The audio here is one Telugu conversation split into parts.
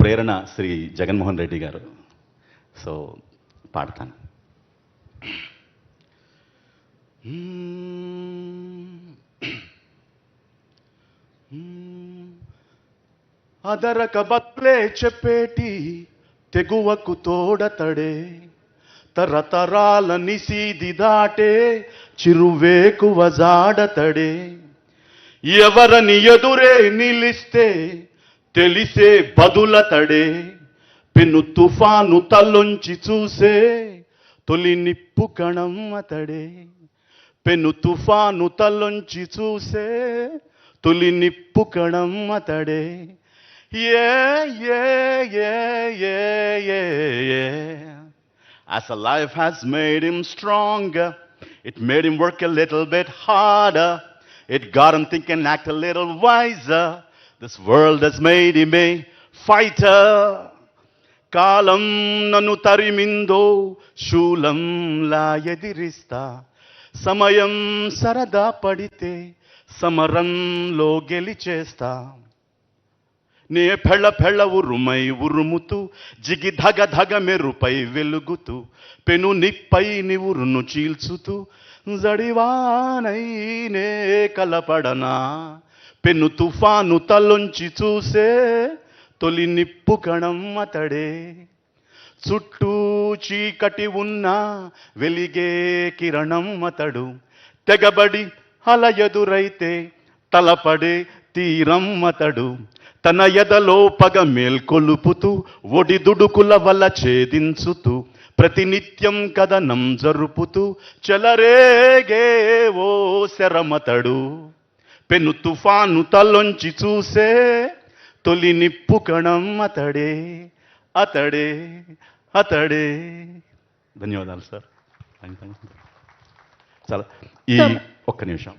ప్రేరణ శ్రీ జగన్మోహన్ రెడ్డి గారు. సో పాడతాను. అదరక బత్లే చెప్పేటి తెగువకు తోడతడే తరతరాల నిసీది దాటే చిరువేకువ జాడతడే. ఎవరని ఎదురే నిలిస్తే తెలిసే బదుల తడే పెను తుఫాను తల్లొంచి చూసే తొలి నిప్పు కణం అతడే పెను తుఫాను తల్లొంచి చూసే తొలి నిప్పు కణం అతడే ఏ ఏ ఏ ఏ ఏ ఏ As a life has made him stronger, it made him work a little bit harder. It got him thinking, act a little wiser. This world has made him me fighter కాలం నన్ను తరిమిందో శూలంలా ఎదిరిస్తా. సమయం సరదా పడితే సమరంలో గెలిచేస్తా. నే పెళ్ళ పెళ్ళ ఉరుమై ఉరుముతూ జిగి ధగ ధగ మెరుపై వెలుగుతూ పెను నిప్పై నివురును చీల్చుతూ జడివానై నే కలపడనా. పెను తుఫాను తలొంచి చూసే తొలి నిప్పు కణం అతడే. చుట్టూ చీకటి ఉన్నా వెలిగే కిరణం అతడు. తెగబడి అల ఎదురైతే తలపడే తీరం అతడు. తన ఎదలో పగ మేల్కొలుపుతూ ఒడిదుడుకుల వల్ల ఛేదించుతూ ప్రతినిత్యం కథనం జరుపుతూ చెలరేగే ఓ శరమతడు. పెను తుఫాను తలొంచి చూసే తొలి నిప్పు కణం అతడే అతడే అతడే. ధన్యవాదాలు సార్. చాలా ఈ ఒక్క నిమిషం.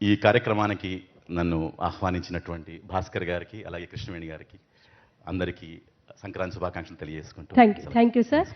ఈ కార్యక్రమానికి నన్ను ఆహ్వానించినటువంటి భాస్కర్ గారికి అలాగే కృష్ణవేణి గారికి అందరికీ సంక్రాంతి శుభాకాంక్షలు తెలియజేసుకుంటూ thank you thank you sir